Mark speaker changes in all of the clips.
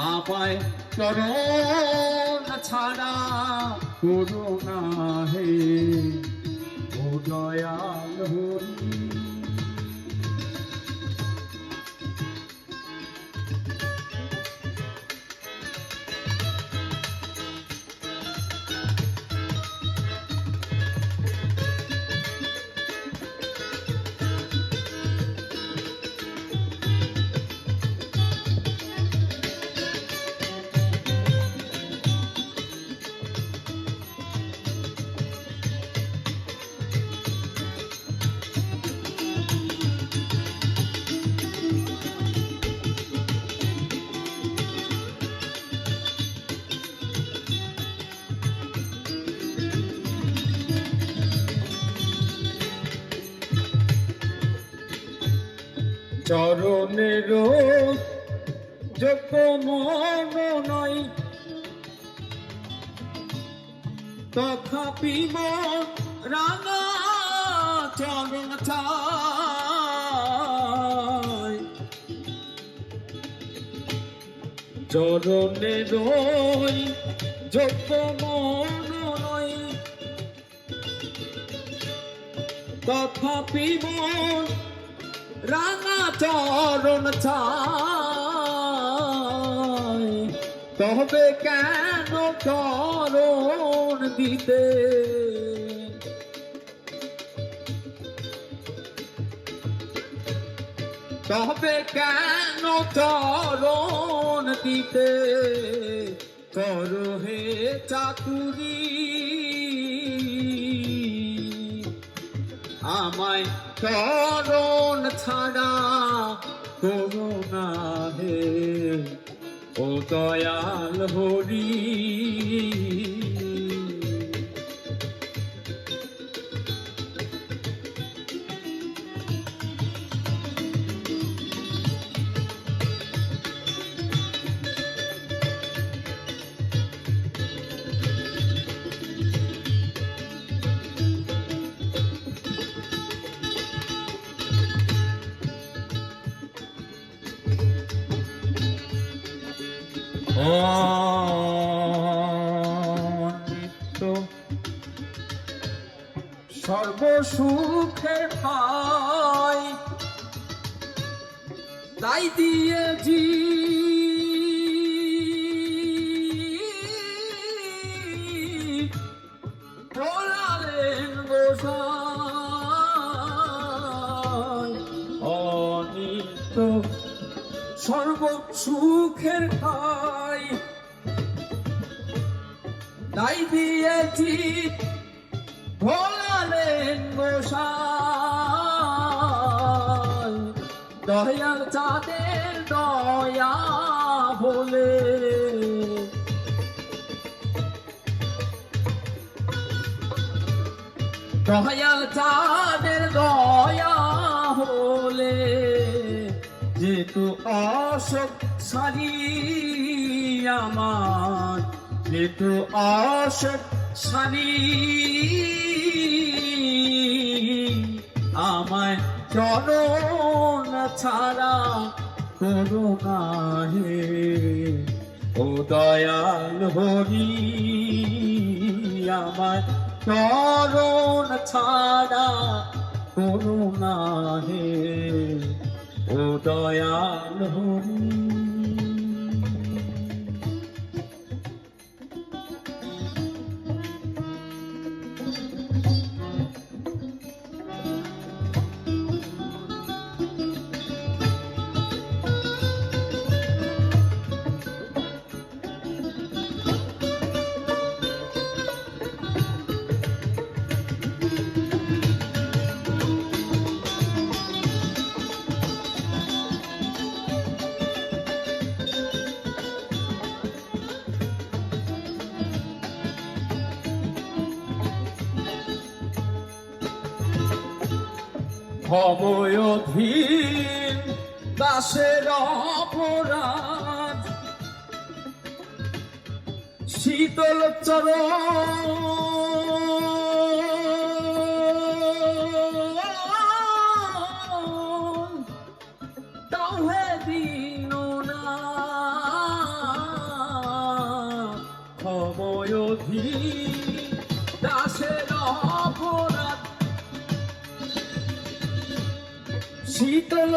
Speaker 1: আমায় চরণ ছাড়া করুণা হে। ও দয়াল হরি। চরণের যোগ্য মন নয় তথাপি রাঙা চরণ চরণের যোগ্য মন নয় তথাপি মন রাঙা চরণ চায় তবে কেন চরণ দিতে? তবে কেন চরণ দিতে? করো হে চাকুরি। আমায় চরণ ছাড়া করুণা হে। ও দয়াল হরি। নিত্য সর্বসুখের পাই তাই দিয়েছি। বলালেন গোসাই অনিত্য। সর্ব সুখের পাই। তাই দিয়েছি ভোলালেন গোসাই। দয়াল চাঁদের দয়া বলে। দয়াল চাঁদের অশোক সারি আমার। যেহেতু অশোক সারি আমায় চরণ ছাড়া করুণা হে ও দয়াল হরি, আমায় চরণ ছাড়া করুণা হে ও দয়াল হরি। ভবয়ধীন দাসের অপরাধ। শীতল চরণ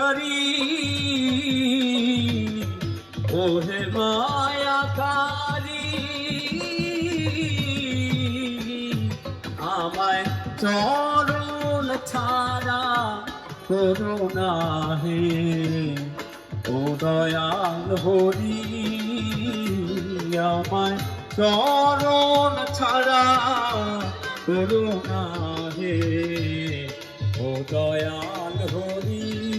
Speaker 1: করি। ওহে মায়া আমায় চরণ ছাড়া করুণা হে ও দয়াল হরি, আমায় চরণ ছাড়া করুণা হে ও দয়াল হরি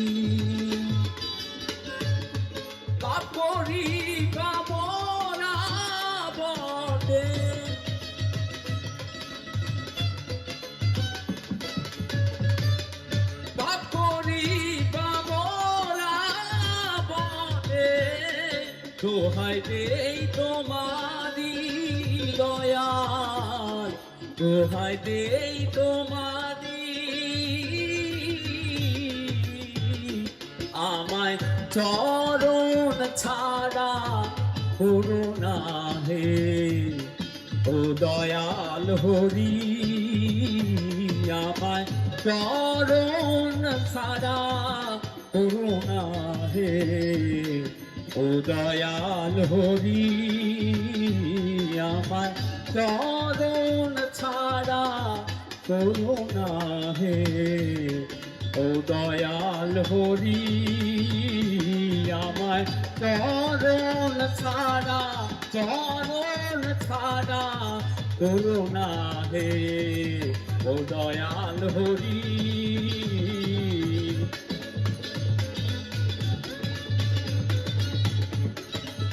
Speaker 1: দোহাই দেই তোমারি দয়াল। দোহাই দেই তোমারি। আমায় চরণ ছাড়া করুণা হে। ও দয়াল হরি, আমায় চরণ ছাড়া করুণা হে। ও দয়াল হরি, আমায় চরণ ছাড়া করুণা হে। ও দয়াল হরি, আমায় চরণ ছাড়া চরণ ছাড়া করুণা হে, ও দয়াল হরি।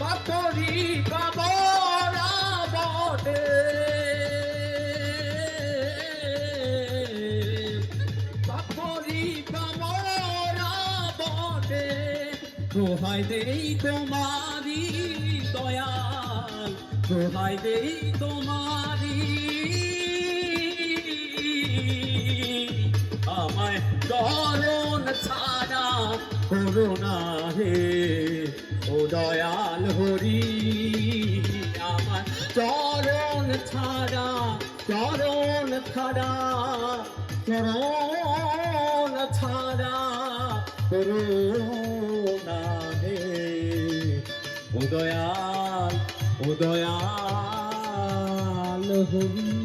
Speaker 1: পাতরি কামনা বটে কামনা বটে দোহাই দেই তোমারি দয়াল দোহাই দেই তোমারি আমায় দরণ ছাড়া করুণা হে ও দয়াল হরি আমার চরণ ছাড়া চরণ ছাড়া চরণ ছাড়া করুণা হে ও দয়াল ও দয়াল হরি